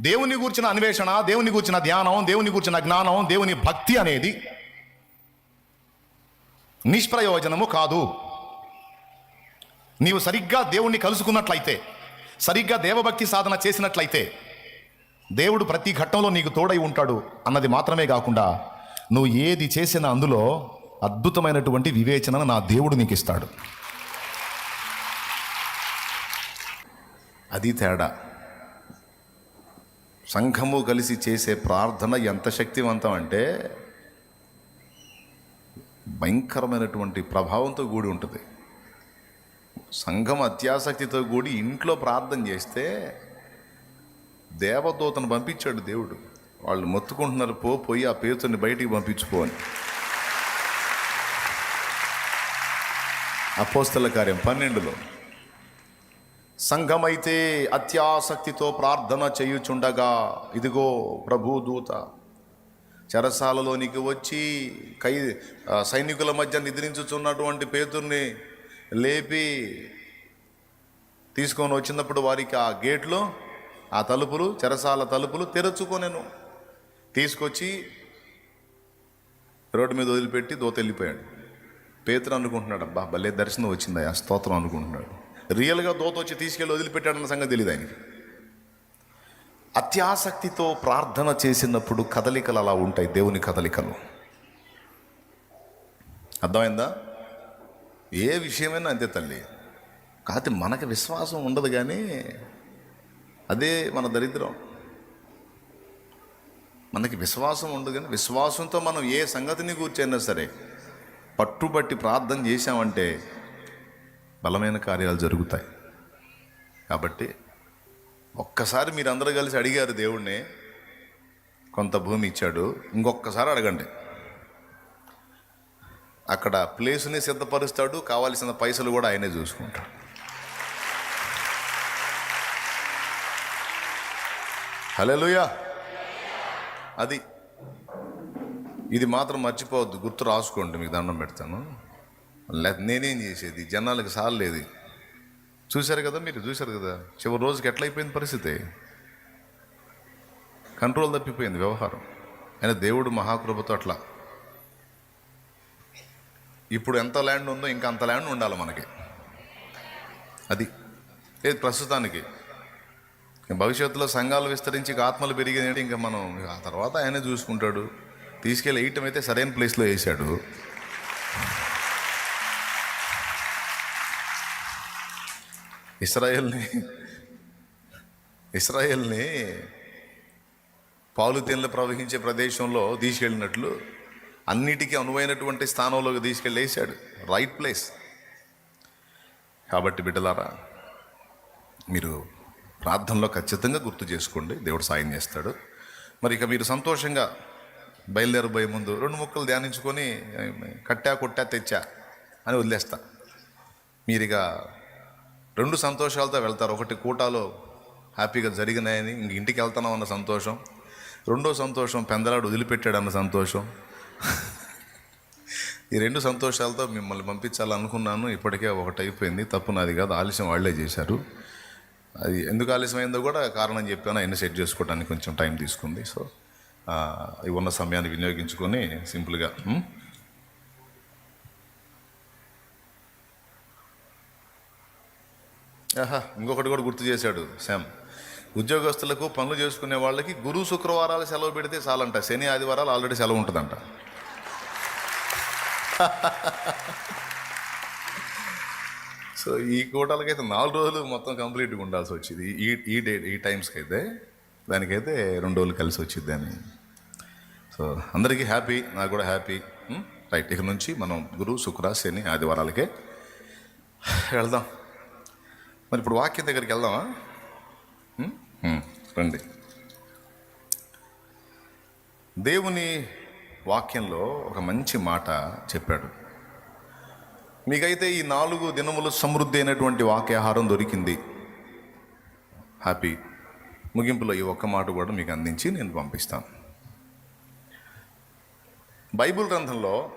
దేవుని గూర్చిన అన్వేషణ దేవుని గూర్చిన ధ్యానం దేవుని గూర్చిన జ్ఞానం దేవుని భక్తి అనేది నిష్ప్రయోజనము కాదు. నీవు సరిగ్గా దేవుణ్ణి కలుసుకున్నట్లయితే సరిగ్గా దేవభక్తి సాధన చేసినట్లయితే దేవుడు ప్రతి ఘట్టంలో నీకు తోడై ఉంటాడు అన్నది మాత్రమే కాకుండా నువ్వు ఏది చేసినా అందులో అద్భుతమైనటువంటి వివేచనను నా దేవుడు నీకు ఇస్తాడు అది తేడా. సంఘము కలిసి చేసే ప్రార్థన ఎంత శక్తివంతం అంటే భయంకరమైనటువంటి ప్రభావంతో కూడి ఉంటుంది. సంఘం అత్యాసక్తితో కూడి ఇంట్లో ప్రార్థన చేస్తే దేవదూతను పంపించాడు దేవుడు. వాళ్ళు మొత్తుకుంటున్నారు పో పోయి ఆ పేతుని బయటికి పంపించుకో అని. అపోస్తల కార్యం పన్నెండులో. సంఘమైతే అత్యాసక్తితో ప్రార్థన చేయుచుండగా ఇదిగో ప్రభు దూత చెరసాలలోనికి వచ్చి కై సైనికుల మధ్య నిద్రించుచున్నటువంటి పేతుర్ని లేపి తీసుకొని వచ్చినప్పుడు వారికి ఆ గేట్లో ఆ తలుపులు చెరసాల తలుపులు తెరచుకొనేను. తీసుకొచ్చి రోడ్డు మీద వదిలిపెట్టి దోత వెళ్ళిపోయాడు పేతురు అనుకుంటున్నాడు అబ్బా భలే దర్శనం వచ్చింది ఆ స్తోత్రం అనుకుంటున్నాడు. రియల్గా దోత వచ్చి తీసుకెళ్ళి వదిలిపెట్టాడన్న సంగతి తెలియదు ఆయనకి? అత్యాసక్తితో ప్రార్థన చేసినప్పుడు కదలికలు అలా ఉంటాయి దేవుని కదలికలు. అర్థమైందా? ఏ విషయమైనా అంతే తల్లి. కాకపోతే మనకి విశ్వాసం ఉండదు కానీ అదే మన దరిద్రం. మనకి విశ్వాసం ఉండదు కానీ విశ్వాసంతో మనం ఏ సంగతిని కూర్చైనా సరే పట్టుబట్టి ప్రార్థన చేశామంటే బలమైన కార్యాలు జరుగుతాయి. కాబట్టి ఒక్కసారి మీరు అందరూ కలిసి అడిగారు దేవుణ్ణి కొంత భూమి ఇచ్చాడు ఇంకొకసారి అడగండి. అక్కడ ప్లేస్ని సిద్ధపరుస్తాడు కావాల్సిన పైసలు కూడా ఆయనే చూసుకుంటాడు. హలోయా అది ఇది మాత్రం మర్చిపోవద్దు గుర్తు రాసుకోండి మీకు దండం పెడతాను. లేదు నేనేం చేసేది? జనాలకు సాలలేదు చూశారు కదా మీరు? చూశారు కదా? చివరి రోజుకి ఎట్లయిపోయింది పరిస్థితి? కంట్రోల్ తప్పిపోయింది వ్యవహారం. అయినా దేవుడు మహాకృపతో అట్లా. ఇప్పుడు ఎంత ల్యాండ్ ఉందో ఇంకా అంత ల్యాండ్ ఉండాలి మనకి. అది. లేదు ప్రస్తుతానికి. భవిష్యత్తులో సంఘాలు విస్తరించి ఆత్మలు పెరిగినట్టు ఇంకా మనం ఆ తర్వాత ఆయనే చూసుకుంటాడు. తీసుకెళ్ళి వేయటం అయితే సరైన ప్లేస్లో వేసాడు. ఇస్రాయల్ని ఇస్రాయల్ని పాలు తేనెలు ప్రవహించే ప్రదేశంలో తీసుకెళ్ళినట్లు అన్నిటికీ అనువైనటువంటి స్థానంలోకి తీసుకెళ్ళేసాడు రైట్ ప్లేస్ కాబట్టి బిడ్డలారా మీరు ప్రార్థనలో ఖచ్చితంగా గుర్తు చేసుకోండి. దేవుడు సాయం చేస్తాడు. మరి ఇక మీరు సంతోషంగా బయలుదేరబోయే ముందు రెండు ముక్కలు ధ్యానించుకొని కట్టా కొట్టా తెచ్చా అని వదిలేస్తా. మీరిక రెండు సంతోషాలతో వెళ్తారు. ఒకటి కూటాలో హ్యాపీగా జరిగినాయని ఇంక ఇంటికి వెళ్తున్నాం అన్న సంతోషం. రెండో సంతోషం పెందలాడు వదిలిపెట్టాడు అన్న సంతోషం. ఈ రెండు సంతోషాలతో మిమ్మల్ని పంపించాలనుకున్నాను. ఇప్పటికే ఒకటి అయిపోయింది. తప్పు నాది కాదు. ఆలస్యం వాళ్ళే చేశారు. అది ఎందుకు ఆలస్యమైందో కూడా కారణం చెప్పాను. ఆయన సెట్ చేసుకోవడానికి కొంచెం టైం తీసుకుంది. సో ఉన్న సమయాన్ని వినియోగించుకొని సింపుల్గా ఆహా ఇంకొకటి కూడా గుర్తు చేశాడు శామ్. ఉద్యోగస్తులకు పనులు చేసుకునే వాళ్ళకి గురు శుక్రవారాలు సెలవు పెడితే చాలంట. శని ఆదివారాలు ఆల్రెడీ సెలవు ఉంటుందంట. సో ఈ కోటాలకైతే నాలుగు రోజులు మొత్తం కంప్లీట్గా ఉండాల్సి వచ్చింది. ఈ ఈ డే ఈ టైమ్స్కి అయితే దానికైతే రెండు రోజులు కలిసి వచ్చింది అని. సో అందరికీ హ్యాపీ నాకు కూడా హ్యాపీ. రైట్ ఇక నుంచి మనం గురు శుక్ర శని ఆదివారాలకే వెళ్దాం. మరి ఇప్పుడు వాక్యం దగ్గరికి వెళ్దామా? రండి. దేవుని వాక్యంలో ఒక మంచి మాట చెప్పాడు. మీకైతే ఈ నాలుగు దినములు సమృద్ధి అయినటువంటి వాక్యాహారం దొరికింది. హ్యాపీ. ముగింపులో ఈ ఒక్క మాట కూడా మీకు అందించి నేను పంపిస్తాను. బైబిల్ గ్రంథంలో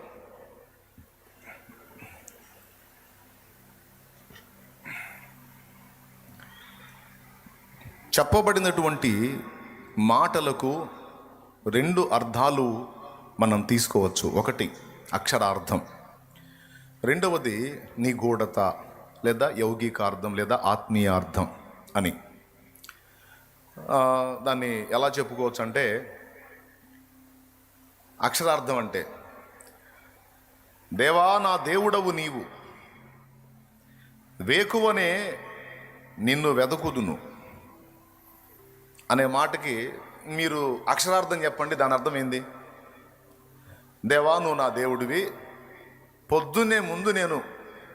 చెప్పబడినటువంటి మాటలకు రెండు అర్థాలు మనం తీసుకోవచ్చు. ఒకటి అక్షరార్థం. రెండవది నిగూఢత లేదా యౌగికార్థం లేదా ఆత్మీయార్థం అని. దాన్ని ఎలా చెప్పుకోవచ్చు అంటే అక్షరార్థం అంటే దేవా నా దేవుడవు నీవు. వేకువనే నిన్ను వెదకుదును. అనే మాటకి మీరు అక్షరార్థం చెప్పండి దాని అర్థం ఏంది? దేవా నువ్వు నా దేవుడివి. పొద్దున్నే ముందు నేను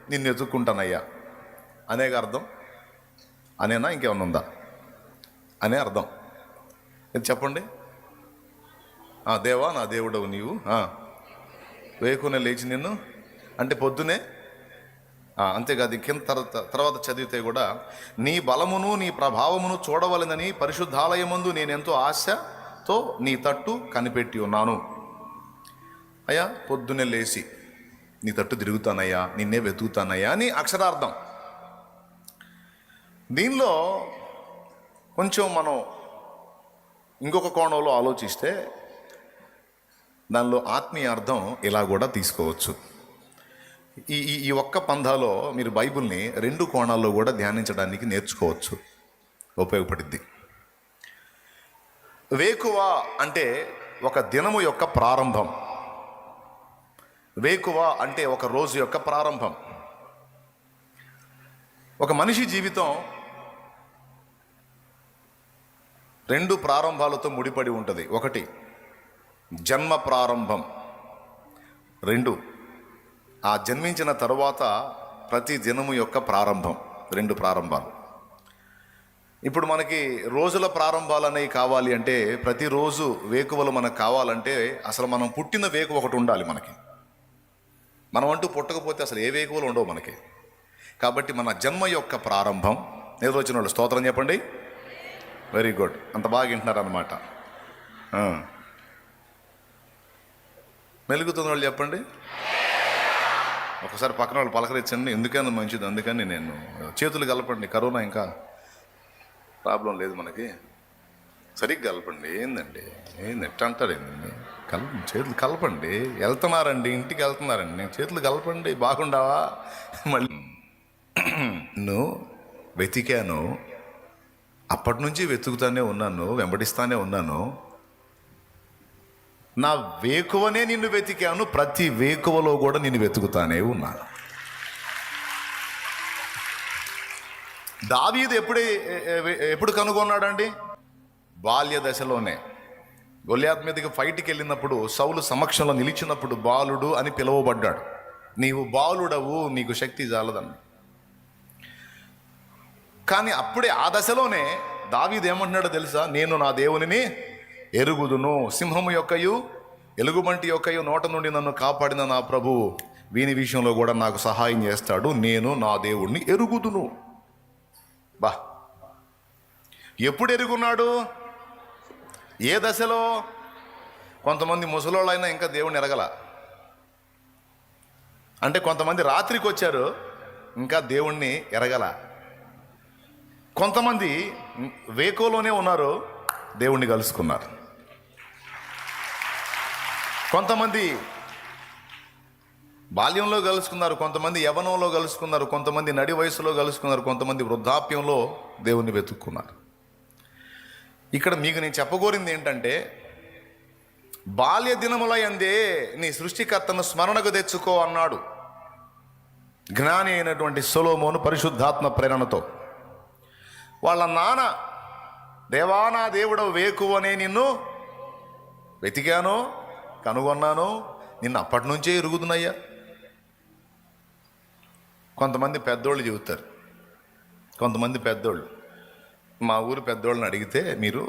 నిన్ను ఎత్తుక్కుంటానయ్యా అనేక అర్థం? అనేనా? ఇంకేమన్నా ఉందా? అనే అర్థం. ఇది చెప్పండి. దేవా నా దేవుడవు నీవు. ఆ, వేకునే లేచి నిన్ను. అంటే పొద్దునే అంతేకాదు కింద తర్వాత తర్వాత చదివితే కూడా నీ బలమును నీ ప్రభావమును చూడవలనని పరిశుద్ధాలయమందు నేనెంతో ఆశతో నీ తట్టు కనిపెట్టి ఉన్నాను. అయ్యా పొద్దున్నే లేచి నీ తట్టు తిరుగుతానయ్యా నిన్నే వెతుకుతానయ్యా అని అక్షరార్థం. దీనిలో కొంచెం మనం ఇంకొక కోణంలో ఆలోచిస్తే దానిలో ఆత్మీయ అర్థం ఇలా కూడా తీసుకోవచ్చు. ఈ ఈ ఈ ఒక్క పంధాలో మీరు బైబిల్ని రెండు కోణాల్లో కూడా ధ్యానించడానికి నేర్చుకోవచ్చు. ఉపయోగపడిద్ది. వేకువ అంటే ఒక దినము యొక్క ప్రారంభం. వేకువ అంటే ఒక రోజు యొక్క ప్రారంభం. ఒక మనిషి జీవితం రెండు ప్రారంభాలతో ముడిపడి ఉంటుంది. ఒకటి జన్మ ప్రారంభం. రెండు ఆ జన్మించిన తరువాత ప్రతి దినము యొక్క ప్రారంభం రెండు ప్రారంభాలు. ఇప్పుడు మనకి రోజుల ప్రారంభాలు అనేవి కావాలి అంటే ప్రతిరోజు వేకువలు మనకు కావాలంటే అసలు మనం పుట్టిన వేకువ ఒకటి ఉండాలి మనకి. మనం అంటూ పుట్టకపోతే అసలు ఏ వేకువలు ఉండవు మనకి. కాబట్టి మన జన్మ యొక్క ప్రారంభం నిర్వచన వాళ్ళు స్తోత్రం చెప్పండి. వెరీ గుడ్ అంత బాగా వింటున్నారు అనమాట మెలుగుతున్న వాళ్ళు చెప్పండి. ఒకసారి పక్కన వాళ్ళు పలకరించండి. ఎందుకని మంచిది అందుకని నేను చేతులు కలపండి. కరోనా ఇంకా ప్రాబ్లం లేదు మనకి. సరిగ్గా కలపండి. ఏందండి? ఏంది? ఎట్ట అంటారు ఏందండి? కల చేతులు కలపండి. వెళ్తున్నారండి ఇంటికి వెళ్తున్నారండి. నేను చేతులు కలపండి బాగుండావా? మళ్ళీ నువ్వు వెతికాను. అప్పటి నుంచి వెతుకుతానే ఉన్నాను వెంబడిస్తానే ఉన్నాను. నా వేకువనే నిన్ను వెతికాను ప్రతి వేకువలో కూడా నిన్ను వెతుకుతానే ఉన్నాను. దావీదు ఎప్పుడే ఎప్పుడు కనుగొన్నాడండి? బాల్య దశలోనే. గొల్యాత్ మీదకి ఫైట్కి వెళ్ళినప్పుడు సౌలు సమక్షంలో నిలిచినప్పుడు బాలుడు అని పిలువబడ్డాడు. నీవు బాలుడవు నీకు శక్తి చాలదన్న కానీ అప్పుడే ఆ దశలోనే దావీదు ఏమంటున్నాడో తెలుసా? నేను నా దేవునిని ఎరుగుదును. సింహము యొక్కయు ఎలుగుబంటి యొక్కయు నోట నుండి నన్ను కాపాడిన నా ప్రభు. వీని విషయంలో కూడా నాకు సహాయం చేస్తాడు. నేను నా దేవుణ్ణి ఎరుగుదును. బా. ఎప్పుడు ఎరుగున్నాడు ఏ దశలో? కొంతమంది ముసలోళ్ళైనా ఇంకా దేవుణ్ణి ఎరగల. అంటే కొంతమంది రాత్రికి వచ్చారు ఇంకా దేవుణ్ణి ఎరగల. కొంతమంది వేకోలోనే ఉన్నారు దేవుణ్ణి కలుసుకున్నారు. కొంతమంది బాల్యంలో కలుసుకున్నారు కొంతమంది యవనంలో కలుసుకున్నారు కొంతమంది నడి వయసులో కలుసుకున్నారు కొంతమంది వృద్ధాప్యంలో దేవుణ్ణి వెతుక్కున్నారు. ఇక్కడ మీకు నేను చెప్పగోరింది ఏంటంటే బాల్య దినముల ఎందే నీ సృష్టికర్తను స్మరణకు తెచ్చుకో అన్నాడు జ్ఞాని అయినటువంటి సొలోమోను పరిశుద్ధాత్మ ప్రేరణతో. వాళ్ళ నాన్న దేవానా దేవుడు వేకువనే నిన్ను వెతికాను కనుగొన్నాను? నిన్ను అప్పటి నుంచే ఎరుగుతున్నాయ్యా? కొంతమంది పెద్దోళ్ళు చెబుతారు. కొంతమంది పెద్దోళ్ళు. మా ఊరు పెద్దోళ్ళని అడిగితే మీరు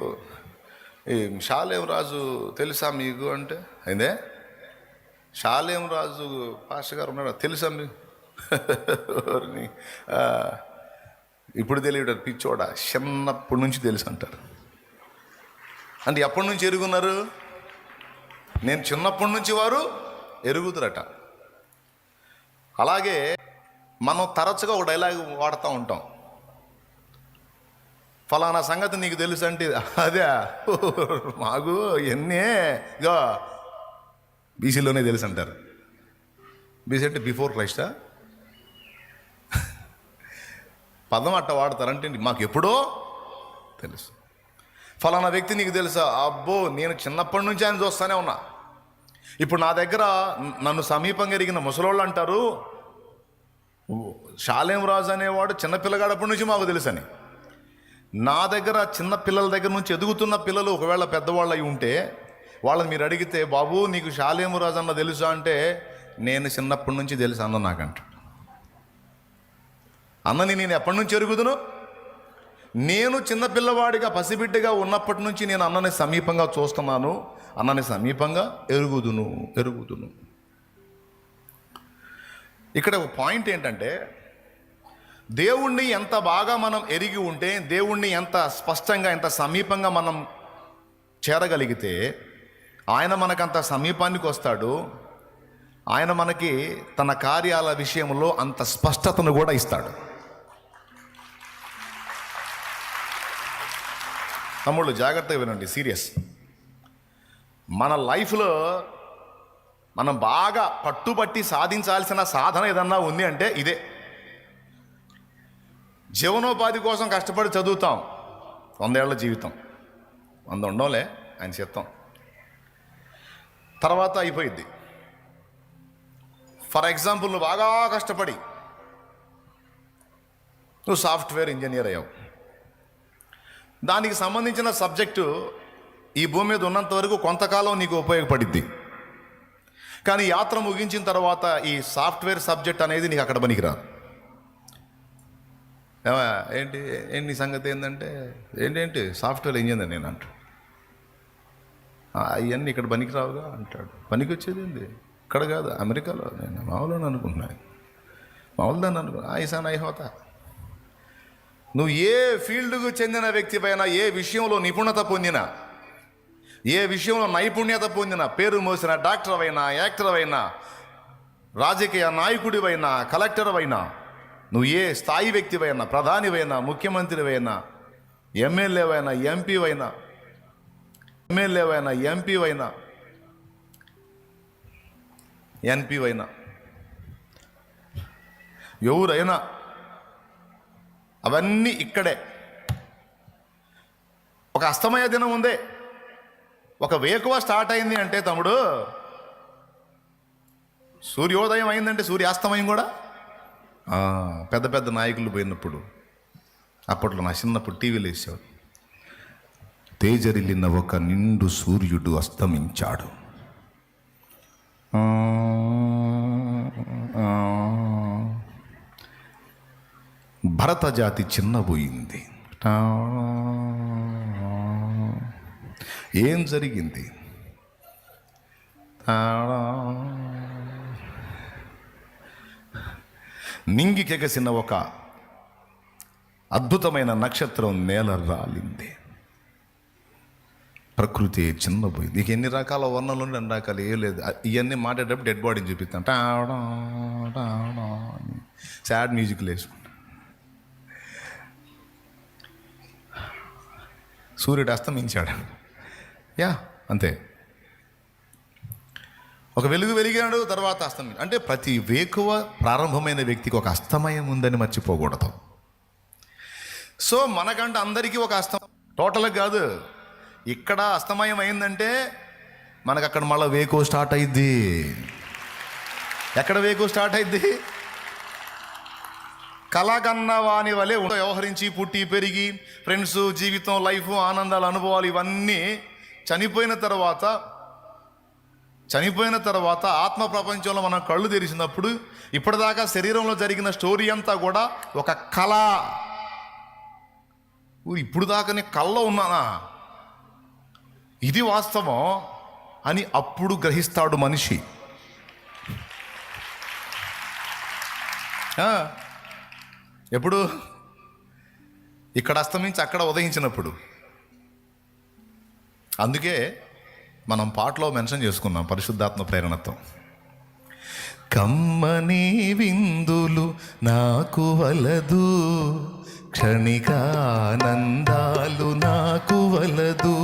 ఈ షాలేం రాజు తెలుసా మీకు? అంటే అయిందే షాలేం రాజు పాస్టర్ గారు ఉన్నాడు? తెలుసా మీకు? ఇప్పుడు తెలియడారు పిచ్చోడా? చిన్నప్పటి నుంచి తెలుసు అంటారు అంటే ఎప్పటి నుంచి ఎరుగున్నారు? నేను చిన్నప్పటి నుంచి వారు ఎరుగుతురట అలాగే మనం తరచుగా ఒక డైలాగ్ వాడుతూ ఉంటాం. ఫలానా సంగతి నీకు తెలుసు అంటే అదే మాకు ఎన్నే ఇగో బీసీలోనే తెలుసు అంటారు. బీసీ అంటే బిఫోర్ క్రైస్టా? పదం అట్ట వాడతారంటే మాకు ఎప్పుడో తెలుసు. ఫలానా వ్యక్తి నీకు తెలుసా? అబ్బో నేను చిన్నప్పటి నుంచి ఆయన చూస్తూనే ఉన్నా. ఇప్పుడు నా దగ్గర నన్ను సమీపంగా ఎరిగిన ముసలోళ్ళు అంటారు షాలేం రాజు అనేవాడు చిన్నపిల్లగాడప్పటి నుంచి మాకు తెలుసని. నా దగ్గర చిన్న పిల్లల దగ్గర నుంచి ఎదుగుతున్న పిల్లలు ఒకవేళ పెద్దవాళ్ళు అయి ఉంటే వాళ్ళని మీరు అడిగితే బాబు నీకు షాలేము రాజు అన్న తెలుసా? అంటే నేను చిన్నప్పటి నుంచి తెలుసు అన్న నాకంట. అన్నని నేను ఎప్పటి నుంచి ఎరుగుదును? నేను చిన్నపిల్లవాడిగా పసిబిడ్డగా ఉన్నప్పటి నుంచి నేను అన్నని సమీపంగా చూస్తున్నాను. అన్నని సమీపంగా ఎరుగుదును ఎరుగుదును. ఇక్కడ ఒక పాయింట్ ఏంటంటే దేవుణ్ణి ఎంత బాగా మనం ఎరిగి ఉంటే దేవుణ్ణి ఎంత స్పష్టంగా ఎంత సమీపంగా మనం చేరగలిగితే ఆయన మనకంత సమీపానికి వస్తాడు. ఆయన మనకి తన కార్యాల విషయంలో అంత స్పష్టతను కూడా ఇస్తాడు. తమ్ముళ్ళు జాగ్రత్తగా వినండి సీరియస్. మన లైఫ్లో మనం బాగా పట్టుబట్టి సాధించాల్సిన సాధన ఏదన్నా ఉంది అంటే ఇదే. జీవనోపాధి కోసం కష్టపడి చదువుతాం. వందేళ్ళ జీవితం. వంద ఉండంలే ఆయన చెప్తాం. తర్వాత అయిపోయింది ఫర్ ఎగ్జాంపుల్ నువ్వు బాగా కష్టపడి నువ్వు సాఫ్ట్వేర్ ఇంజనీర్ అయ్యావు. దానికి సంబంధించిన సబ్జెక్టు ఈ భూమి మీద ఉన్నంత వరకు కొంతకాలం నీకు ఉపయోగపడిద్ది. కానీ యాత్ర ముగించిన తర్వాత ఈ సాఫ్ట్వేర్ సబ్జెక్ట్ అనేది నీకు అక్కడ పనికిరాదు. ఏంటి ఏంటి సంగతి ఏంటంటే ఏంటేంటి సాఫ్ట్వేర్ ఇంజనీర్ నేను అంట. అవన్నీ ఇక్కడ పనికిరావుగా అంటాడు. పనికి వచ్చేది ఏంది? ఇక్కడ కాదు అమెరికాలో. నేను మామూలు అనుకుంటున్నాను మామూలుదాన్ని అనుకున్నా. ఐసాన్ అయిపోతా. నువ్వు ఏ ఫీల్డ్కు చెందిన వ్యక్తి పైన ఏ విషయంలో నిపుణత పొందినా ఏ విషయంలో నైపుణ్యత పొందిన పేరు మోసిన డాక్టర్ అయినా యాక్టర్ అయినా రాజకీయ నాయకుడివైనా కలెక్టర్ అయినా నువ్వు ఏ స్థాయి వ్యక్తివైనా ప్రధానివైనా ముఖ్యమంత్రివైనా ఎమ్మెల్యేవైనా ఎంపీవైనా ఎమ్మెల్యేవైనా ఎంపీవైనా ఎన్పీవైనా ఎవరైనా అవన్నీ ఇక్కడే. ఒక అస్తమయ దినం ఉందే. ఒక వేకువ స్టార్ట్ అయింది అంటే తమ్ముడు సూర్యోదయం అయిందంటే సూర్యాస్తమయం కూడా? పెద్ద పెద్ద నాయకులు పోయినప్పుడు అప్పట్లో నా చిన్నప్పుడు టీవీలో వేసేవాడు తేజరిల్లిన ఒక నిండు సూర్యుడు అస్తమించాడు. ఆ. భరత జాతి చిన్నబోయింది ఏం జరిగింది? నింగికెగసిన ఒక అద్భుతమైన నక్షత్రం నేల రాలింది. ప్రకృతి చిన్నపోయింది నీకు ఎన్ని రకాల వర్ణలు ఉండి అన్ని రకాలు ఏం లేదు. ఇవన్నీ మాట్లాడేటప్పుడు డెడ్ బాడీని చూపిస్తాను. టాడా, అని. సాడ్ మ్యూజిక్ వేసుకుంటా సూర్యుడు అస్తమించాడు యా అంతే. ఒక వెలుగు వెలిగాడు తర్వాత అస్తమయం అంటే ప్రతి వేకువ ప్రారంభమైన వ్యక్తికి ఒక అస్తమయం ఉందని మర్చిపోకూడదు. సో మనకంటే అందరికీ ఒక అస్తం టోటల్గా కాదు. ఇక్కడ అస్తమయం అయిందంటే మనకు అక్కడ మళ్ళీ వేకువ స్టార్ట్ అయింది ఎక్కడ వేకు స్టార్ట్ అయింది కలగన్న వాని వలె వ్యవహరించి పుట్టి పెరిగి ఫ్రెండ్స్ జీవితం లైఫ్ ఆనందాలు అనుభవాలు ఇవన్నీ చనిపోయిన తర్వాత చనిపోయిన తర్వాత ఆత్మ ప్రపంచంలో మనం కళ్ళు తెరిచినప్పుడు ఇప్పటిదాకా శరీరంలో జరిగిన స్టోరీ అంతా కూడా ఒక కళ. ఇప్పుడు దాకా నేను కళ్ళలో ఉన్నానా? ఇది వాస్తవం అని అప్పుడు గ్రహిస్తాడు మనిషి. ఎప్పుడు? ఇక్కడ అస్తమించి అక్కడ ఉదయించినప్పుడు. అందుకే మనం పాటలో మెన్షన్ చేసుకున్నాం పరిశుద్ధాత్మ ప్రేరణతో కమ్మని విందులు నాకు వలదు క్షణికానందాలు నాకు వలదు.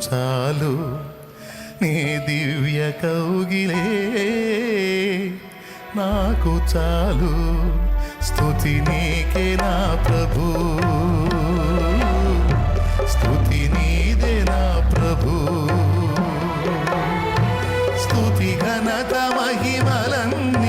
చాలు నీ దివ్య కౌగిలే. నాకు చాలు స్థుతి నీకే నా ప్రభు. స్థుతి నీదే నా ప్రభు. స్థుతి ఘనత మహిమలన్నీ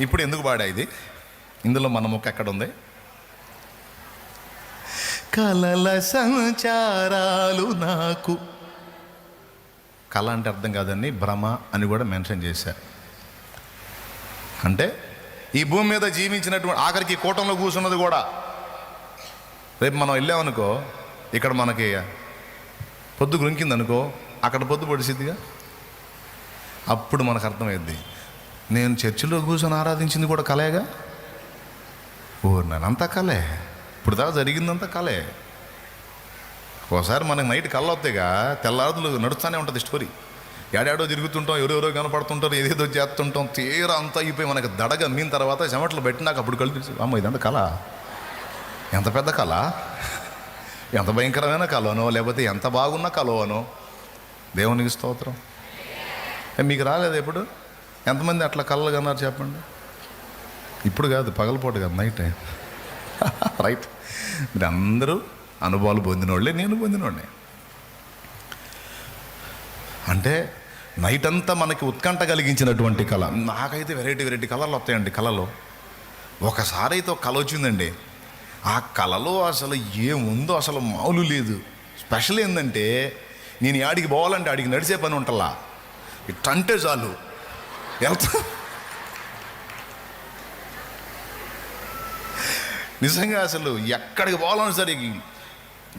ఇప్పుడు ఎందుకు పాడా ఇది? ఇందులో మన ముక్క ఎక్కడ ఉంది కలల సంచారాలు నాకు. కళ అంటే అర్థం కాదండి భ్రమ అని కూడా మెన్షన్ చేశారు. అంటే ఈ భూమి మీద జీవించినటువంటి ఆఖరికి కూటంలో కూర్చున్నది కూడా. రేపు మనం వెళ్ళామనుకో ఇక్కడ మనకి పొద్దు గురింకిందనుకో అక్కడ పొద్దు పొడిసిద్దిగా? అప్పుడు మనకు అర్థమైద్ది. నేను చర్చిలో కూర్చొని ఆరాధించింది కూడా కలేగా? ఓ నేనంతా కలే. ఇప్పుడు దాకా జరిగిందంతా కలే. ఒకసారి మనకి నైట్ కళ్ళు వస్తాయిగా తెల్లారుదులు నడుస్తూనే ఉంటుంది స్టోరీ. ఏడాడో తిరుగుతుంటాం ఎవరెవరో కనపడుతుంటారు ఏదేదో చేస్తుంటాం తీరా అంతా అయిపోయి మనకి దడగా మీన తర్వాత చెమట్లు పెట్టినాక అప్పుడు కళ్ళు తెరిచి, అమ్మ ఇదంటే కళ. ఎంత పెద్ద కళ? ఎంత భయంకరమైన కలవనో లేకపోతే ఎంత బాగున్న కలవనో దేవునికి స్తోత్రం. మీకు రాలేదు ఎప్పుడు ఎంతమంది అట్లా కళ్ళు కన్నారు చెప్పండి? ఇప్పుడు కాదు పగలపూట కాదు నైట్ టైం రైట్ మీరు అందరూ అనుభవాలు పొందినోళ్ళే నేను పొందినోడే అంటే నైట్ అంతా మనకి ఉత్కంఠ కలిగించినటువంటి కళ. నాకైతే వెరైటీ వెరైటీ కలర్లు వస్తాయండి కళలో. ఒకసారి అయితే ఒక కళ వచ్చిందండి. ఆ కళలో అసలు ఏముందో అసలు మామూలు లేదు. స్పెషల్ ఏంటంటే నేను ఆడికి పోవాలంటే ఆడికి నడిచే పని ఉంటలా ఇట్టంటే చాలు. వెళ్తా నిజంగా అసలు ఎక్కడికి పోవాలని సరే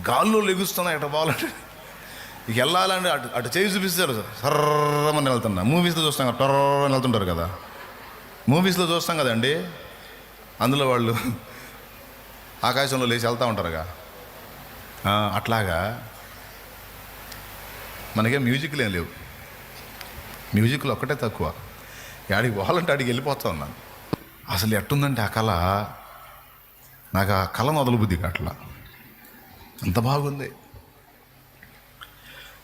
గాల్లో లెగుస్తున్నా ఎక్కడ పోవాలంటే. ఇక వెళ్ళాలంటే అటు అటు చేయి చూపిస్తారు. సర్రమని వెళ్తున్నా మూవీస్లో చూస్తాం కదా టర్రని వెళ్తుంటారు కదా మూవీస్లో చూస్తాం కదండి అందులో వాళ్ళు ఆకాశంలో లేచి వెళ్తూ ఉంటారుగా అట్లాగా మనకేం మ్యూజిక్లు ఏం లేవు మ్యూజిక్లు ఒక్కటే తక్కువ యాడికి పోవాలంటే ఆడికి వెళ్ళిపోతా ఉన్నాను అసలు ఎట్టుందంటే ఆ కళ నాకు ఆ కళ మొదలు బుద్ధి అట్లా అంత బాగుంది.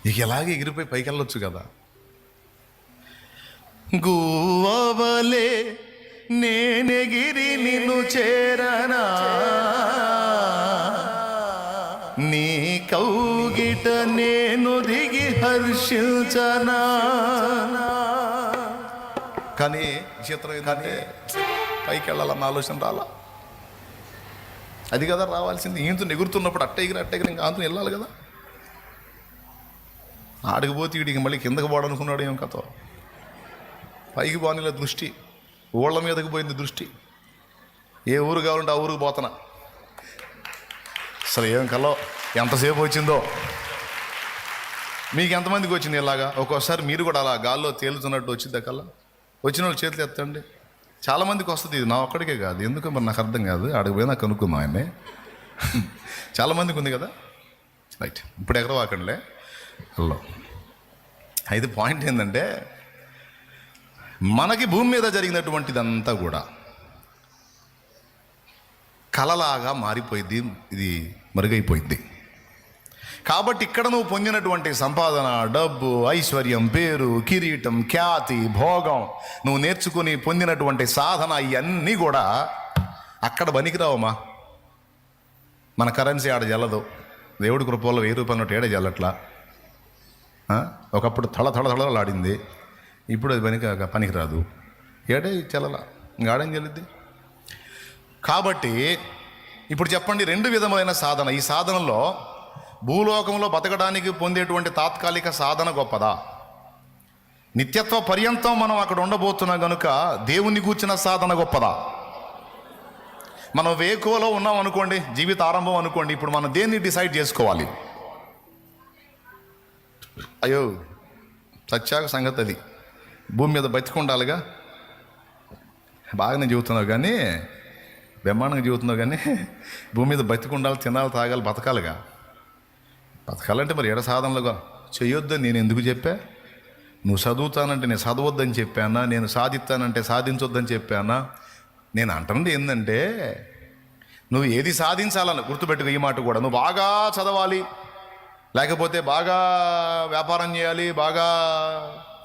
ఇక ఎలాగే ఎగిరిపోయి పైకి వెళ్ళొచ్చు కదా. గువ్వవలే నేనెగిరి నిన్ను చేరనా? నీ కౌగిట నేను దిగి హర్షించనా? కానీ విచిత్రం ఏంటంటే పైకి వెళ్ళాలన్న ఆలోచన రాలా. అది కదా రావాల్సింది. ఈయంతో ఎగురుతున్నప్పుడు అట్ట ఎగిరి అట్ట ఎగిరి ఇంకా ఆంతో వెళ్ళాలి కదా. ఆడికి పోతే వీడికి మళ్ళీ కిందకి పోవడనుకున్నాడు ఏం కథ. పైకి పోనీల దృష్టి. ఊళ్ళ మీదకి పోయింది దృష్టి. ఏ ఊరు కావాలంటే ఆ ఊరికి పోతున్నా అసలు ఏం కలో ఎంతసేపు వచ్చిందో. మీకు ఎంతమందికి వచ్చింది ఇలాగా? ఒక్కోసారి మీరు కూడా అలా గాల్లో తేలుతున్నట్టు వచ్చిందా కల్లా వచ్చిన వాళ్ళు చేతులు ఎత్తండి. చాలామందికి వస్తుంది ఇది. నా ఒక్కడికే కాదు. ఎందుకు మరి నాకు అర్థం కాదు. అడిగిపోయి నాకు కనుక్కుందాం ఆయన్ని. చాలామందికి ఉంది కదా? రైట్ ఇప్పుడు ఎక్కడ వాకండిలే? హలో అయితే పాయింట్ ఏంటంటే మనకి భూమి మీద జరిగినటువంటిదంతా కూడా కలలాగా మారిపోయింది ఇది మరుగైపోయింది కాబట్టి ఇక్కడ నువ్వు పొందినటువంటి సంపాదన డబ్బు ఐశ్వర్యం పేరు కిరీటం ఖ్యాతి భోగం నువ్వు నేర్చుకుని పొందినటువంటి సాధన ఇవన్నీ కూడా అక్కడ పనికిరావమ్మా. మన కరెన్సీ ఆడ జల్లదు. దేవుడి కృపల్లో వెయ్యి రూపాయల నోటు ఏడ జల్లట్లా? ఒకప్పుడు తల తల తళలాడింది ఇప్పుడు అది పనికి పనికిరాదు. ఏడే చల్లలా ఇంకాడేం చెల్లిద్ది కాబట్టి ఇప్పుడు చెప్పండి రెండు విధములైన సాధన. ఈ సాధనలో భూలోకంలో బతకడానికి పొందేటువంటి తాత్కాలిక సాధన గొప్పదా? నిత్యత్వ పర్యంతం మనం అక్కడ ఉండబోతున్నాం కనుక దేవుని గూర్చిన సాధన గొప్పదా? మనం వేకువలో ఉన్నాం అనుకోండి జీవిత ఆరంభం అనుకోండి ఇప్పుడు మనం దేన్ని డిసైడ్ చేసుకోవాలి? అయ్యో సత్యాగ సంగతి అది. భూమి మీద బతికుండాలిగా? బాగానే చెబుతున్నావు కానీ బ్రహ్మాండంగా చెబుతున్నావు కానీ భూమి మీద బతికుండాలి తినాలి తాగాలి బతకాలిగా? బతకాలంటే మరి ఎడ సాధనలుగా? చేయొద్దని నేను ఎందుకు చెప్పా? నువ్వు చదువుతానంటే నేను చదవద్దని చెప్పానా? నేను సాధిస్తానంటే సాధించొద్దని చెప్పానా? నేను అంటున్నది ఏంటంటే నువ్వు ఏది సాధించాలని గుర్తుపెట్టుకో ఈ మాట కూడా. నువ్వు బాగా చదవాలి లేకపోతే బాగా వ్యాపారం చేయాలి బాగా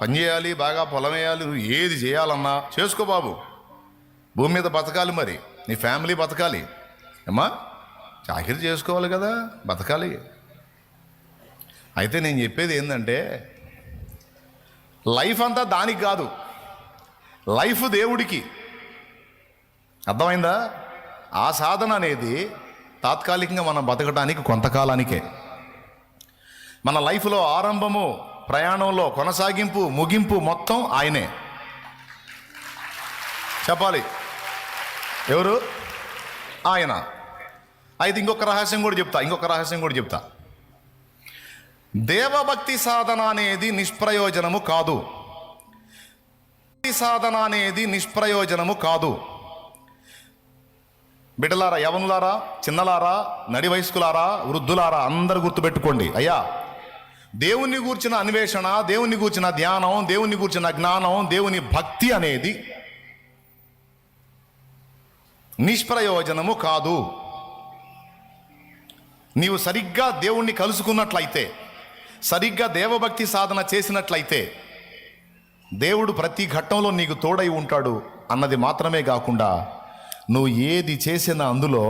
పని చేయాలి బాగా పొలం వేయాలి నువ్వు ఏది చేయాలన్నా చేసుకో బాబు. భూమి మీద బతకాలి మరి. నీ ఫ్యామిలీ బతకాలి. అమ్మా చాకరీ చేసుకోవాలి కదా బతకాలి. అయితే నేను చెప్పేది ఏంటంటే లైఫ్ అంతా దానికి కాదు లైఫ్ దేవుడికి. అర్థమైందా? ఆ సాధన అనేది తాత్కాలికంగా మనం బతకడానికి కొంతకాలానికే. మన లైఫ్లో ఆరంభము ప్రయాణంలో కొనసాగింపు ముగింపు మొత్తం ఆయనే. చెప్పాలి. ఎవరు? ఆయన. అయితే ఇంకొక రహస్యం కూడా చెప్తా ఇంకొక రహస్యం కూడా చెప్తా. దేవభక్తి సాధన అనేది నిష్ప్రయోజనము కాదు. భక్తి సాధన అనేది నిష్ప్రయోజనము కాదు. బిడ్డలారా యవనులారా చిన్నలారా నడి వయస్కులారా వృద్ధులారా అందరు గుర్తుపెట్టుకోండి. అయ్యా దేవుని గూర్చిన అన్వేషణ దేవుని గూర్చిన ధ్యానం దేవుని గూర్చిన జ్ఞానం దేవుని భక్తి అనేది నిష్ప్రయోజనము కాదు. నీవు సరిగ్గా దేవుణ్ణి కలుసుకున్నట్లయితే సరిగ్గా దేవభక్తి సాధన చేసినట్లయితే దేవుడు ప్రతి ఘట్టంలో నీకు తోడై ఉంటాడు అన్నది మాత్రమే కాకుండా నువ్వు ఏది చేసినా అందులో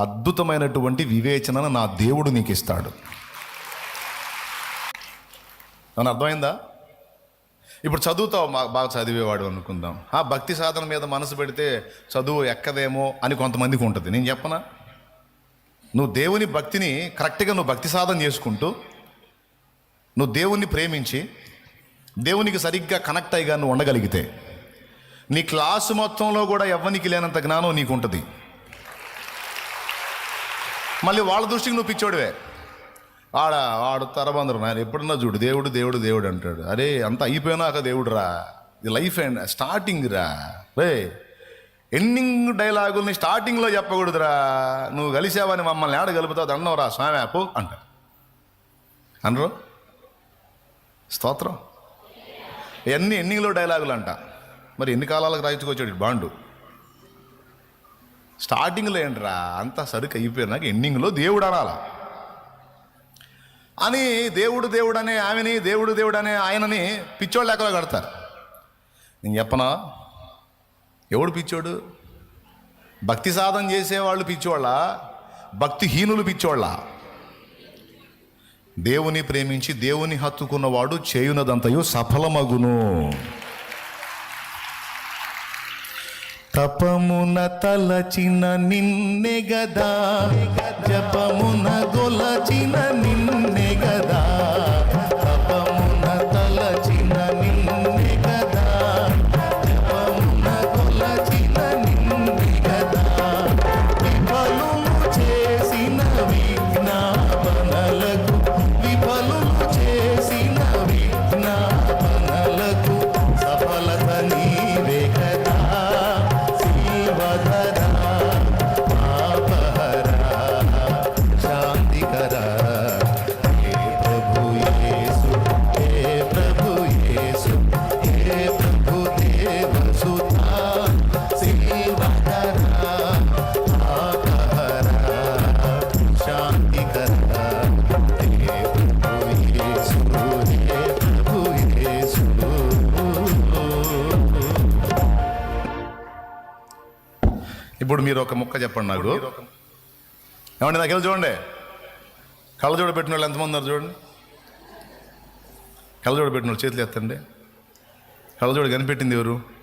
అద్భుతమైనటువంటి వివేచనను నా దేవుడు నీకు ఇస్తాడు నన్ను అర్థమైందా? ఇప్పుడు చదువుతావు మా బాగా చదివేవాడు అనుకుందాం. ఆ భక్తి సాధన మీద మనసు పెడితే చదువు ఎక్కదేమో అని కొంతమందికి ఉంటుంది. నేను చెప్పనా? నువ్వు దేవుని భక్తిని కరెక్ట్గా నువ్వు భక్తి సాధన చేసుకుంటూ నువ్వు దేవుణ్ణి ప్రేమించి దేవునికి సరిగ్గా కనెక్ట్ అయ్యిగా నువ్వు ఉండగలిగితే నీ క్లాసు మొత్తంలో కూడా ఎవ్వనికి లేనంత జ్ఞానం నీకు ఉంటుంది మళ్ళీ వాళ్ళ దృష్టికి నువ్వు పిచ్చోడివే. ఆడ ఆడు తరబందరు నాయన ఎప్పుడన్నా చూడు దేవుడు దేవుడు దేవుడు అంటాడు. అరే అంత అయిపోయినాక దేవుడు రా ఇది లైఫ్ అండ్ స్టార్టింగ్ రా. రే ఎండింగ్ డైలాగుల్ని స్టార్టింగ్లో చెప్పకూడదురా. నువ్వు కలిసావని మమ్మల్ని ఆడ కలుపుతావు దండం రా స్వామి యాపు అంట అనరు? స్తోత్రం. ఇవన్నీ ఎన్నింగ్లో డైలాగులు అంట. మరి ఎన్ని కాలాలకు రాయించుకొచ్చాడు బాండు? స్టార్టింగ్లో ఏంట్రా అంతా సరుకు అయిపోయినాక ఎండింగ్లో దేవుడు అనాలా? అని దేవుడు దేవుడు అనే ఆమెని దేవుడు దేవుడు అనే ఆయనని పిచ్చోళ్ళు లెక్కలో కడతారు. నేను చెప్పనా? ఎవడు పిచ్చోడు? భక్తి సాధన చేసేవాళ్ళు పిచ్చోళ్ళ? భక్తిహీనులు పిచ్చోళ్ళ? దేవుని ప్రేమించి దేవుని హత్తుకున్నవాడు చేయునదంతయు సఫలమగును. తపమున తలచిన నిన్నె గదా జపమున గొలచిన నిన్నె గదా. ఇప్పుడు మీరు ఒక ముక్క చెప్పండి నాకు. ఏమండి నాకు వెళ్ళి చూడండి. కళ్ళజోడ పెట్టిన వాళ్ళు ఎంతమంది ఉన్నారు చూడండి. కళ్ళజోడ పెట్టిన వాళ్ళు చేతులు ఎత్తండి. కళ్ళజోడ కనిపెట్టింది ఎవరు?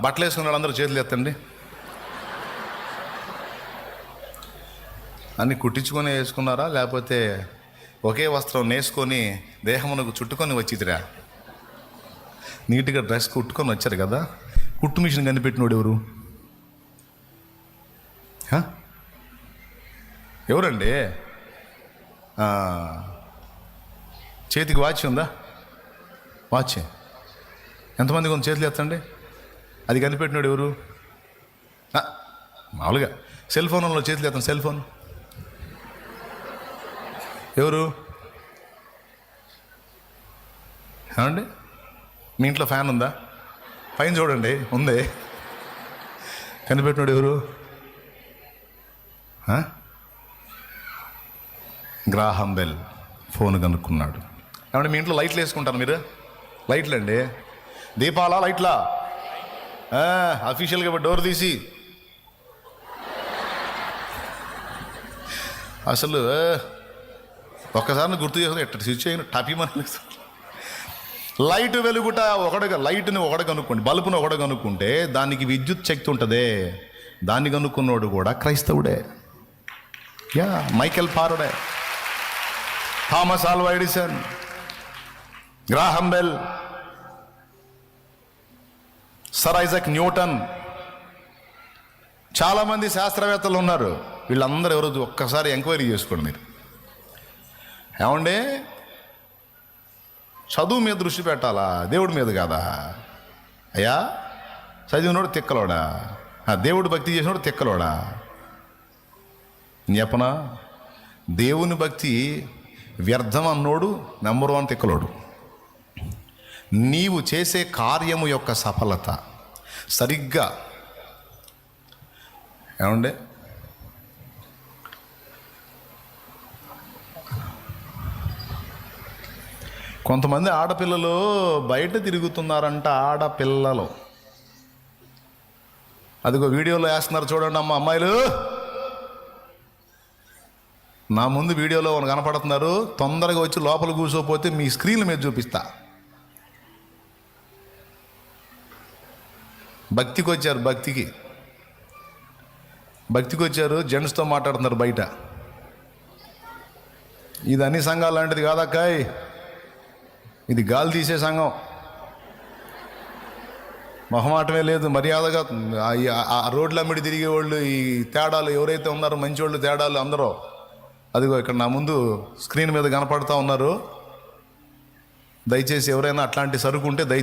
బట్టలు వేసుకున్న వాళ్ళందరూ చేతులు ఎత్తండి. అన్ని కుట్టించుకొని వేసుకున్నారా? లేకపోతే ఒకే వస్త్రం నేసుకొని దేహమునకు చుట్టుకొని వచ్చిదిరా? నీట్గా డ్రెస్ కుట్టుకొని వచ్చారు కదా? కుట్టు మిషన్ కనిపెట్టినోడు ఎవరు? ఎవరండి? చేతికి వాచ్ ఉందా? వాచ్. ఎంతమంది కొంత చేతులు ఎత్తండి? అది కనిపెట్టినాడు ఎవరు? మామూలుగా. సెల్ ఫోన్లో చేతులు ఎత్తాను సెల్ ఫోన్. ఎవరు? ఏమండి? మీ ఇంట్లో ఫ్యాన్ ఉందా? పైన చూడండి ఉంది. కనిపెట్టినాడు ఎవరు? గ్రాహం బెల్ ఫోన్ కనుక్కున్నాడు. ఏమంటే మీ ఇంట్లో లైట్లు వేసుకుంటారు మీరు? లైట్లు అండి దీపాలా లైట్లా. అఫీషియల్గా డోర్ తీసి. అసలు ఒక్కసారి గుర్తు చేసుకుని ఎట్ట స్విచ్ అయిన టపీ మన లైట్ వెలుగుట ఒకటి లైట్ని ఒకటి కనుక్కోండి బల్బును ఒకడు కనుక్కుంటే దానికి విద్యుత్ శక్తి ఉంటుందే. దాన్ని కనుక్కున్నోడు కూడా క్రైస్తవుడే. Yeah Michael Faraday Thomas Alva Edison. Graham Bell. Sir Isaac Newton. చాలామంది శాస్త్రవేత్తలు ఉన్నారు. వీళ్ళందరూ ఎవరు ఒక్కసారి ఎంక్వైరీ చేసుకోండి మీరు. ఏమండే? చదువు మీద దృష్టి పెట్టాలా? దేవుడి మీద కాదా? అయ్యా చదివినోడు తిక్కలోడా? దేవుడు భక్తి చేసినోడు తిక్కలోడా? చెప్పనా? దేవుని భక్తి వ్యర్థం అన్నోడు నెంబర్ వన్ తిక్కలోడు. నీవు చేసే కార్యము యొక్క సఫలత. సరిగ్గా. ఏమండే? కొంతమంది ఆడపిల్లలు బయట తిరుగుతున్నారంట ఆడపిల్లలు. అదిగో వీడియోలో వేస్తున్నారు చూడండి అమ్మ అమ్మాయిలు. నా ముందు వీడియోలో వాళ్ళు కనపడుతున్నారు. తొందరగా వచ్చి లోపల కూర్చోపోతే మీ స్క్రీన్ మీద చూపిస్తా. భక్తికి వచ్చారు భక్తికి. భక్తికి వచ్చారు జెంట్స్తో మాట్లాడుతున్నారు బయట. ఇది అన్ని సంఘాలు లాంటిది కాదక్కాయ్. ఇది గాలి తీసే సంఘం. మొహమాటమే లేదు మర్యాదగా ఆ- రోడ్ల అమ్మిడి తిరిగే వాళ్ళు ఈ తేడాలు ఎవరైతే ఉన్నారో మంచివాళ్ళు తేడాలు అందరూ. అదిగో ఇక్కడ నా ముందు స్క్రీన్ మీద కనపడుతూ ఉన్నారు. దయచేసి ఎవరైనా అట్లాంటి సరుకు ఉంటే దయచేసి